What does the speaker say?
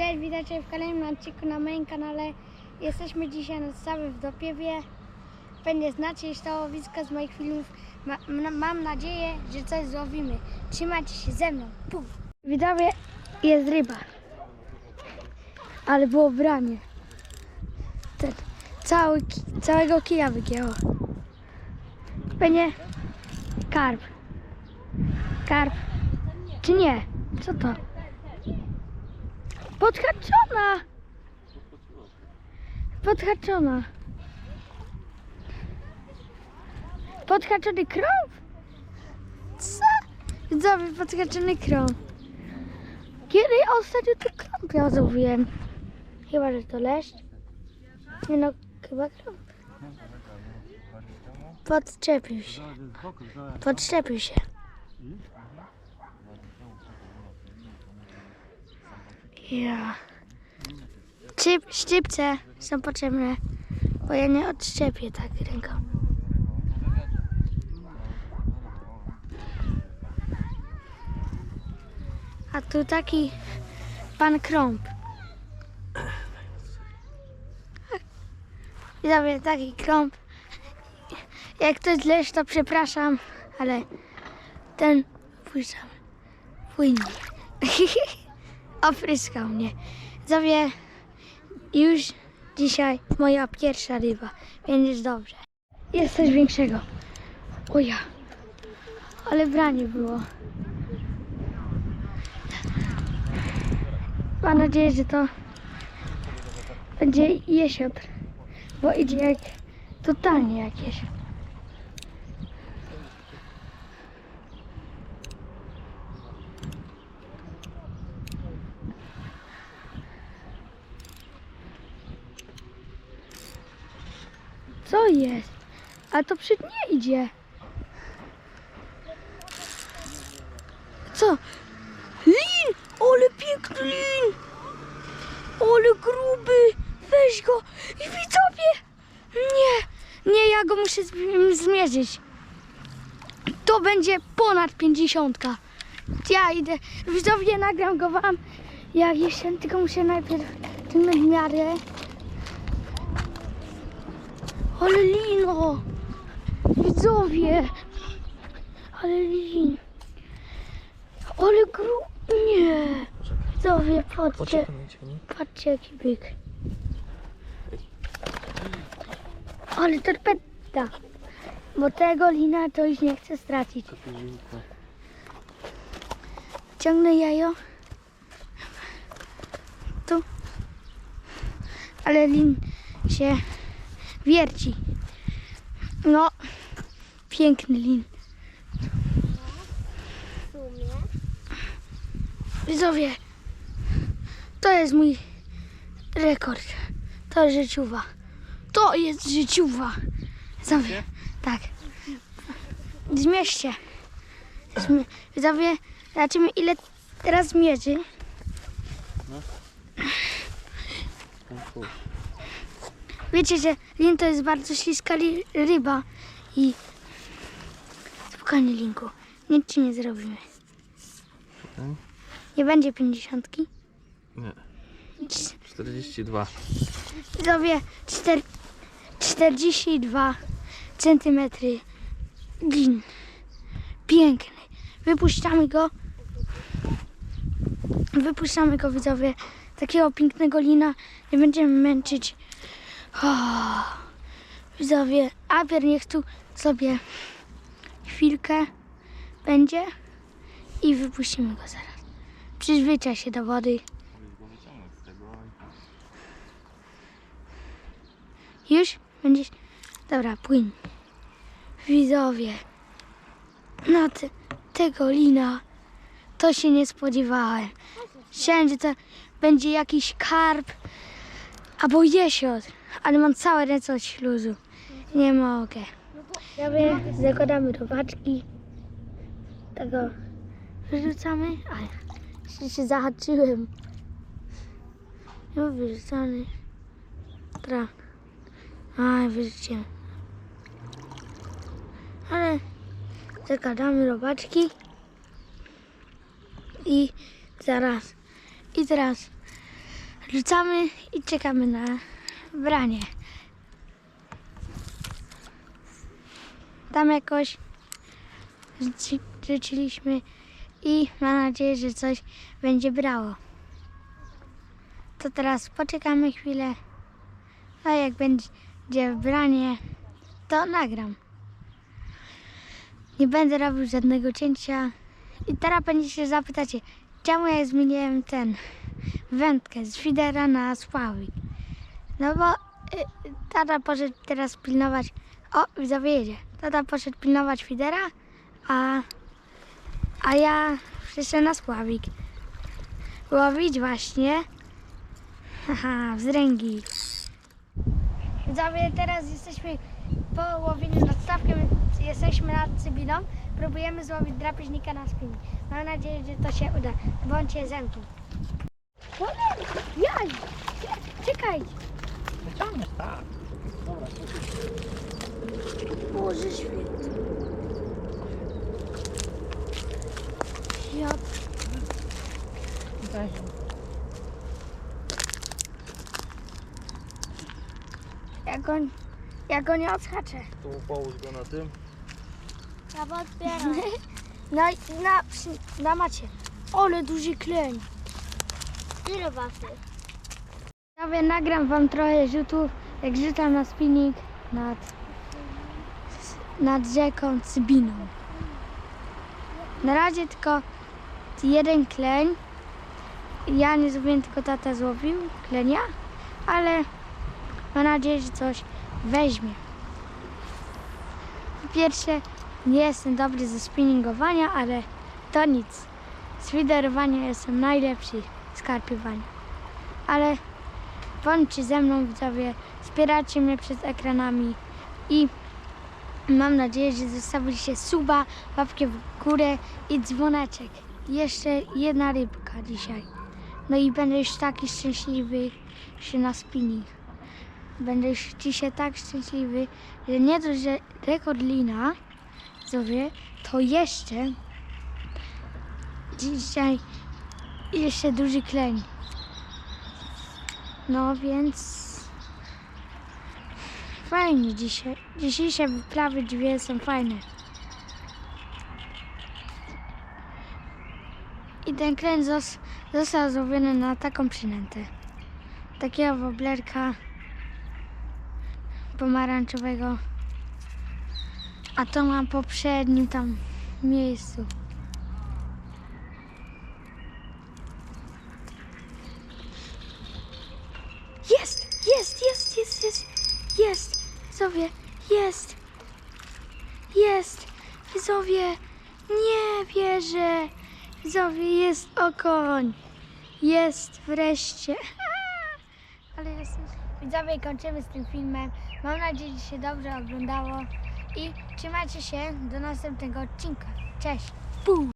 Cześć, witajcie w kolejnym odcinku na moim kanale. Jesteśmy dzisiaj na Stawy w Dopiewie. Pewnie znacie już to łowisko z moich filmów. Ma, mam nadzieję, że coś złowimy. Trzymajcie się ze mną. Pum. Jest ryba. Ale było branie. Ten, cały, całego kija wygięło. Pewnie karp. Karp. Czy nie? Co to? Podhaczona! Podhaczona. Podhaczony krąg? Co? Widzowie, podhaczony krąg. Kiedy ostatnio tu krąg ja złowiłem? Chyba, że to leszcz. Nie no, chyba krąg. Podczepił się. Podczepił się. Ja. Szczyp, szczypce są potrzebne, bo ja nie odszczepię tak ręką. A tu taki pan Krąb. Widzowie, taki Krąb. Jak ktoś leż, to przepraszam, ale ten puszczam. Płynie. Opryskał mnie. Zowie, już dzisiaj moja pierwsza ryba, więc jest dobrze. Jest coś większego. O ja. Ale branie było. Mam nadzieję, że to będzie jesiotr, bo idzie jak totalnie jak jesiotr. Co jest? A to przed nie idzie. Co? Lin! Ale piękny lin! Ale gruby! Weź go! I widzowie! Nie! Nie, ja go muszę zm- zmierzyć. To będzie ponad 50. Ja idę. Widzowie, nagram go wam. Jak jeszcze, tylko muszę najpierw tym miarę. Ale lino! Widzowie! Ale lin! Ale gru... Nie! Widzowie, patrzcie, patrzcie jaki byk. Ale torpeda! Bo tego lina to już nie chcę stracić. Ciągnę jajo. Tu. Ale lin się wierci. No, piękny lin. Widzowie, to jest mój rekord. To jest życiowa. To jest życiowa. Widzowie, tak. Zmierzcie. Zmie- Widzowie, zobaczymy ile teraz zmierzy. Wiecie, że lin to jest bardzo śliska li- ryba i spokojnie linku, nic ci nie zrobimy. Nie będzie pięćdziesiątki. Nie. Nic. 42. Widzowie, czter, 42 centymetry lin. Piękny. Wypuszczamy go. Wypuszczamy go, widzowie. Takiego pięknego lina. Nie będziemy męczyć. Widzowie, Abier niech tu sobie chwilkę będzie i wypuścimy go zaraz. Przyzwyczaj się do wody. Już? Będziesz... Dobra, płyń. Widzowie. Na te, tego lina to się nie spodziewałem. Myślałem, że to będzie jakiś karp albo jesiotr, ale mam całe ręce od śluzu. Nie mogę. Ja wiem, zakładamy robaczki. Tego wyrzucamy. Ale jeszcze się zahaczyłem. No wyrzucany. Tra. A, wyrzuciłem. Ale zakładamy robaczki. I zaraz. I teraz Rzucamy i czekamy na branie. Tam jakoś rzuciliśmy i mam nadzieję, że coś będzie brało. To teraz poczekamy chwilę, a jak będzie branie, to nagram. Nie będę robił żadnego cięcia. I teraz będziecie zapytacie, czemu ja zmieniłem ten wędkę z fidera na spławik. No bo y, tata poszedł teraz pilnować, o widzowie jedzie, tata poszedł pilnować fidera, a, a ja przyszedłem na spławik. Łowić właśnie, haha, wzręgi. Widzowie, teraz jesteśmy po łowieniu nad stawkiem, jesteśmy nad Cybiną. Próbujemy złowić drapieżnika na spinie. Mam nadzieję, że to się uda. Bądźcie ze mną. Jaj! Czekaj! Wyciągniesz, tak. Dobra, Boże święty. Ja... tutaj. Ja go, ja go nie odhaczę. Tu połóż go na tym. Ja odbieram. No i na, przy- na macie. Ole duży kleń. Ile wasy? Ja wiem, nagram wam trochę rzutów, jak rzucam na spinning nad, nad rzeką Cybiną. Na razie tylko jeden kleń. Ja nie zrobiłem, tylko tata złowił klenia, ale mam nadzieję, że coś weźmie. Po pierwsze, nie jestem dobry ze spinningowania, ale to nic. Z widerowania jestem najlepszy z. Ale bądźcie ze mną widzowie, wspieracie mnie przed ekranami i mam nadzieję, że zostawiliście suba, łapkę w górę i dzwoneczek. Jeszcze jedna rybka dzisiaj. No i będę już taki szczęśliwy się na spinning. Będę już dzisiaj tak szczęśliwy, że nie dość, że rekord lina, widzowie, to jeszcze dzisiaj jeszcze duży kleń. No więc fajnie dzisiaj. Dzisiejsze wyprawy dwie są fajne. I ten zos- został zrobiony na taką przynętę. Takiego woblerka pomarańczowego. A to mam poprzednim tam miejscu. Jest, jest, jest, jest, jest, jest. Widzowie, jest. Jest. Widzowie, nie wierzę. Widzowie, jest okoń. Jest wreszcie. Ale jesteś. Widzowie, kończymy z tym filmem. Mam nadzieję, że się dobrze oglądało. I trzymajcie się do następnego odcinka. Cześć. Pum.